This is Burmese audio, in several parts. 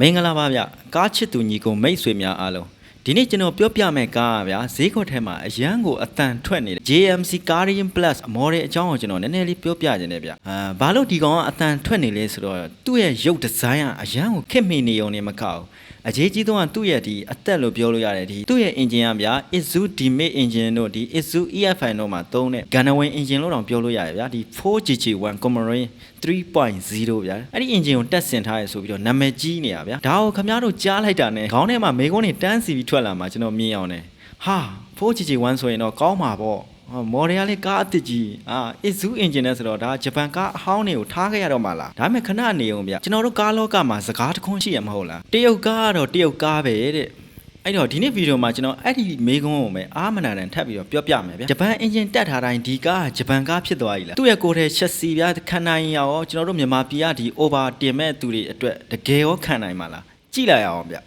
မင်္ဂလာပါဗျကားချစ်သူညီကိုမိတ်ဆွေများအားလုံးဒီနေ့ကျွန်တော်ပြောပြမယ့်ကားကဗျာဈေးကွက်ထဲမှာအရန်ကိုအတန်ထွက်နေတဲ့ JMC Guardian Plus အမော်ဒယ်အကြောင်းကိုကျွန်တော်နည်းနည်းလေးပြောပြခြင်းနဲ့ဗျအာဘာလို့ဒီကောင်ကအတန်ထွက်နေလဲဆိုတော့သူ့ရဲ့ရုပ်ဒီဇိုင်းကအရန်ကိုခက်မိနေုံနဲ့မကောက်ဘူး အရေးကြီးဆုံးကသူ့ရဲ့ဒီအသက်လို့ပြောလို့ရတယ်ဒီသူ့ရဲ့ engine ကဗျာ Isuzu D-Mate engine တို့ဒီ Isuzu EFI တို့မှာသုံးတဲ့ Gunawin engine လို့တောင်ပြောလို့ရတယ်ဗျာဒီ 4GG1 Comarin 3.0ဗျာအဲ့ဒီ engine ကိုတက်ဆင်ထားရဆိုပြီးတော့နာမည်ကြီးနေရဗျာဒါကိုခင်ဗျားတို့ကြားလိုက်တာနဲ့ခေါင်းထဲမှာမေကုန်းတွေတန်းစီပြီးထွက်လာမှာကျွန်တော်မြင်အောင်တယ်ဟာ 4GG1 ဆိုရင်တော့ကောင်းမှာပေါ့ဟာ မော်ဒယ်ကလည်းကားအသစ်ကြီးအာ Isuzu engine နဲ့ဆိုတော့ဒါဂျပန်ကားအဟောင်းတွေကိုထားခဲ့ရတော့မှာလားဒါပေမဲ့ခဏနေအောင်ဗျကျွန်တော်တို့ကားလောကမှာစကားတစ်ခွန်းရှိရမဟုတ်လားတရုတ်ကားကတော့တရုတ်ကားပဲတဲ့အဲ့တော့ဒီနေ့ဗီဒီယိုမှာကျွန်တော်အဲ့ဒီမေကွန်းကိုပဲအာမနာတန်ထပ်ပြီးတော့ပြောပြမယ်ဗျာဂျပန်အင်ဂျင်တက်ထားတိုင်းဒီကားကဂျပန်ကားဖြစ်သွားပြီလားသူ့ရဲ့ကိုယ်ထဲရှက်စီဗျာခံနိုင်ရရောကျွန်တော်တို့မြန်မာပြည်ကဒီ over တင်မဲ့သူတွေအတွက်တကယ်ရောခံနိုင်မှာလားကြည့်လိုက်အောင်ဗျာ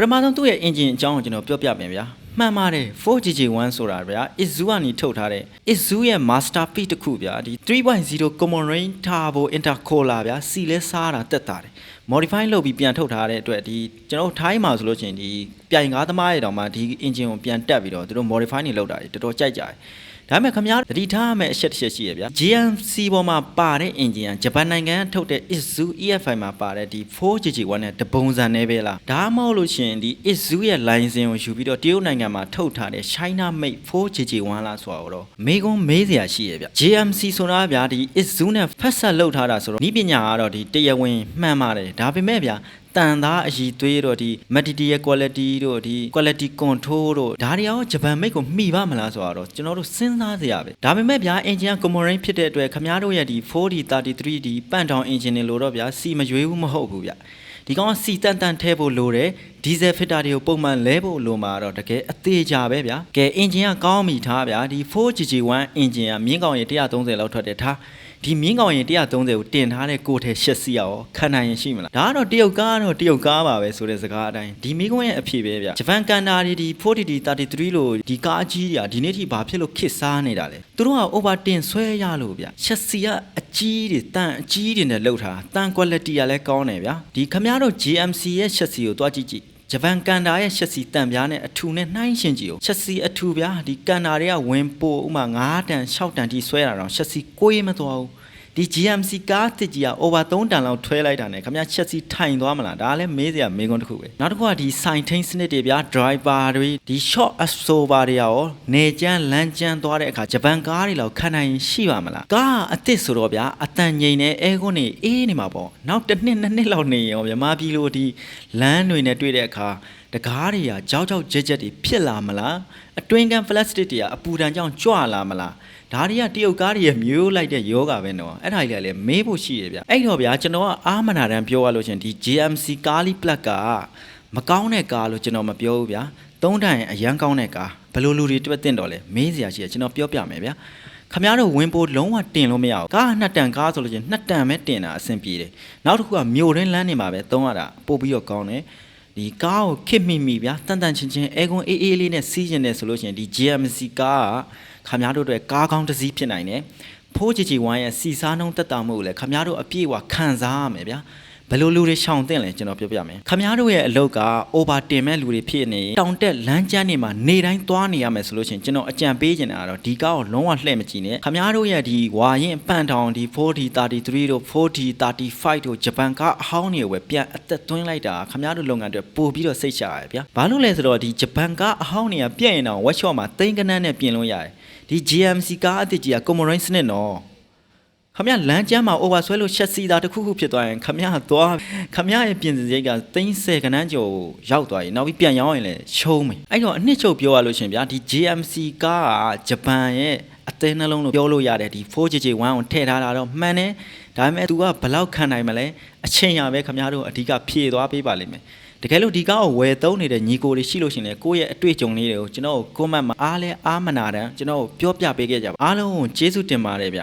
ပထမဆုံးသူ့ရဲ့ engine အကြောင်းကိုကျွန်တော်ပြောပြမယ်ဗျာမှန်ပါတယ် 4GG1 ဆိုတာဗျာ Isuzu ကနေထုတ်ထားတဲ့ Isuzu ရဲ့ masterpiece တစ်ခုဗျာဒီ3.0 Common Rain Turbo Intercooler ဗျာစီလဲစားတာတက်တာတယ် modify လုပ်ပြီးပြန်ထုတ်ထားတဲ့အတွက်ဒီကျွန်တော်ထိုင်းမှာဆိုလို့ချင်းဒီပြိုင်ကားသမားတွေတောင်မှဒီ engine ကိုပြန်တက်ပြီးတော့သူတို့ modify နေလုပ်တာတွေတော်တော်ကြိုက်ကြတယ် ဒါပေမဲ့ခင်ဗျားသတိထားရမယ့်အချက်တစ်ချက်ရှိရဗျာ GMC ပေါ်မှာပါတဲ့ engine ကဂျပန်နိုင်ငံကထုတ်တဲ့ Isuzu EFI မှာပါတဲ့ဒီ 4GG1 နဲ့တပုံစံနဲ့ပဲလားဒါမှမဟုတ်လို့ရှိရင်ဒီ Isuzu ရဲ့ license ကိုယူပြီးတော့တရုတ်နိုင်ငံမှာထုတ်ထားတဲ့ China made 4GG1 လားဆိုတာတော့မေကွန်းမေးစရာရှိရဗျ JMC ဆိုတာဗျာဒီ Isuzu နဲ့ဖက်ဆက်လုပ်ထားတာဆိုတော့ဤပညာကတော့ဒီတရားဝင်မှန်ပါတယ်ဒါပေမဲ့ဗျာတန်သားအည်သွေးတော့ဒီ material ရဲ့ quality တို့ဒီ quality control တို့ဒါတွေရောဂျပန်မိတ်ကိုမှီပါမလားဆိုတော့ကျွန်တော်တို့စဉ်းစားစရာပဲဒါပေမဲ့ဗျာ engine က Comorin ဖြစ်တဲ့အတွက်ခမားတို့ရဲ့ဒီ 4D 33D ပန့်တောင် engine တွေလို့တော့ဗျာစီမရွေးဘူးမဟုတ်ဘူးဗျဒီကောင်ကစီတန်တန်ထဲဖို့လိုတယ်ဒီဇယ်ဖစ်တာတွေကိုပုံမှန်လဲဖို့လိုမှာတော့တကယ်အသေးကြပဲဗျာကဲ engine ကကောင်းပြီထားဗျာဒီ 4GG1 engine ကမြင်းကောင်ရေ130လောက်ထွက်တယ်ထားဒီမြင်းကောင်ရင်130ကိုတင်ထားတဲ့ကိုယ်ထဲရှက်စီရအောင်ခံနိုင်ရင်ရှိမလားဒါကတော့တရုတ်ကားတော့တရုတ်ကားပါပဲဆိုတဲ့စကားအတိုင်းဒီမိကွန်းရဲ့အဖြစ်ပဲဗျဂျပန်ကန်တာတွေဒီ 40D 33လို့ဒီကားအကြီးကြီးဒီနေ့ထိဘာဖြစ်လို့ခစ်စားနေတာလဲသူတို့က over တင်ဆွဲရလို့ဗျရှက်စီကအကြီးတွေတန်အကြီးတွေနဲ့လှုပ်ထားတန် quality ကလည်းကောင်းတယ်ဗျဒီခမားတို့ GMC ရဲ့ရှက်စီကိုတွားကြည့်ကြည့် ဂျပန်ကန်တာရဲ့ရှက်စီတန်ပြားနဲ့အထူနဲ့နှိုင်းရှင်ကြည့်ကိုရှက်စီအထူပြားဒီကန်တာတွေကဝင်ပို့ဥမာ9တန်6တန်ထိဆွဲတာတော့ရှက်စီကိုးမသွားဘူး ဒီ GMC ကားတစ်ကြီးက over 3တန်လောက်ထွဲလိုက်တာနဲ့ခင်ဗျာချက်စီထိုင်သွားမလားဒါလည်းမေးစရာမေးခွန်းတစ်ခုပဲနောက်တစ်ခုကဒီ sign train စနစ်တွေဗျာ driver တွေဒီ short absorber တွေရောနေကျန်းလမ်းကျန်းသွားတဲ့အခါဂျပန်ကားတွေလောက်ခံနိုင်ရှိပါမလားကားအသစ်ဆိုတော့ဗျာအတန်ငိန်နေအဲကွန်းနေအေးနေမှာပေါ့နောက်တစ်နှစ်နှစ်နှစ်လောက်နေရောမြမပြည်လိုဒီလမ်းတွေနဲ့တွေ့တဲ့အခါတကားတွေကကြောက်ကြောက်ကြက်ကြက်တွေဖြစ်လာမလားအတွင်းကန် plastic တွေကအပူဒဏ်ကြောင့်ကြွလာမလားဒါတွေကတရုတ်ကားတွေရဲ့မျိုးလိုက်တဲ့ယောဂပဲနော်အဲ့ဒါကြီးလည်းမေးဖို့ရှိရဗျအဲ့တော့ဗျာကျွန်တော်ကအာမနာတန်ပြောရလို့ရှင်ဒီ JMC ကားလီပလက်ကမကောင်းတဲ့ကားလို့ကျွန်တော်မပြောဘူးဗျာသုံးတိုင်အရန်ကောင်းတဲ့ကားဘယ်လိုလူတွေတွက်တင်တော့လဲမေးစရာရှိရကျွန်တော်ပြောပြမယ်ဗျာခမားတို့ဝင်ပိုးလုံးဝတင်လို့မရဘူးကားနှစ်တန်ကားဆိုလို့ချင်းနှစ်တန်ပဲတင်တာအဆင်ပြေတယ်နောက်တစ်ခုကမြို့ရင်းလမ်းနေမှာပဲသုံးရတာပို့ပြီးတော့ကောင်းတယ် ဒီကားကိုခစ်မိမိဗျာတန်တန်ချင်းချင်းအဲကွန်အေးအေးလေးနဲ့စီးကျင်တယ်ဆိုလို့ရှိရင်ဒီ GMC ကားကခမားတို့အတွက်ကားကောင်းတစ်စီးဖြစ်နိုင်တယ်ဖိုးချီချီဝိုင်းရဲ့စီစားနှုံးတက်တာမှုကိုလည်းခမားတို့အပြည့်အဝခံစားရမယ်ဗျာ ဘယ်လိုလူတွေရှောင်တင်လဲကျွန်တော်ပြောပြမယ်ခမားတို့ရဲ့အလုပ်က over တင်မဲ့လူတွေဖြစ်နေတောင်တက်လမ်းကျန်းနေမှာနေတိုင်းသွားနေရမယ်ဆိုလို့ရှိရင်ကျွန်တော်အကြံပေးချင်တာကတော့ဒီကားကိုလုံးဝလှည့်မကြည့်နဲ့ခမားတို့ရဲ့ဒီဝါရင်ပန့်ထောင်ဒီ 4D 33တို့ 4D 35တို့ဂျပန်ကားအဟောင်းတွေကိုပဲပြန်အသက်သွင်းလိုက်တာခမားတို့လုပ်ငန်းတွေပို့ပြီးတော့စိတ်ချရတယ်ဗျာဘာလို့လဲဆိုတော့ဒီဂျပန်ကားအဟောင်းတွေကပြည့်ရင်တော့ workshop မှာတိန်ကနန်းနဲ့ပြင်လို့ရတယ်ဒီ GMC ကားအသစ်ကြီးက Comorin စနစ်နော် ခမရလမ်းကျမ်းမှာ over ဆွဲလို့ရှက်စီတာတစ်ခုခုဖြစ်သွားရင်ခမရသွားခမရရဲ့ပြင်စင်စိတ်က30ခန်းန်းကျော်ရောက်သွားရင်နောက်ပြီးပြန်ရောက်ရင်လည်းရှုံးမယ်အဲ့တော့အနှစ်ချုပ်ပြောရလို့ရှင်ဗျာဒီ GMC ကားကဂျပန်ရဲ့အသေးနှလုံးလို့ပြောလို့ရတယ်ဒီ 4JJ1 ကိုထည့်ထားတာတော့မှန်တယ်ဒါပေမဲ့ तू ကဘယ်လောက်ခံနိုင်မလဲအချိန်ရပဲခမရတို့အဓိကဖြည့်သွားပေးပါလိမ့်မယ်တကယ်လို့ဒီကားကိုဝယ်သုံးနေတဲ့ညီကိုတွေရှိလို့ရှင်လေကိုယ့်ရဲ့အတွေ့အကြုံလေးတွေကိုကျွန်တော်ကို comment မှာအားလဲအားမနာတမ်းကျွန်တော်ပြောပြပေးခဲ့ကြပါအားလုံးကိုကျေးဇူးတင်ပါတယ်ဗျ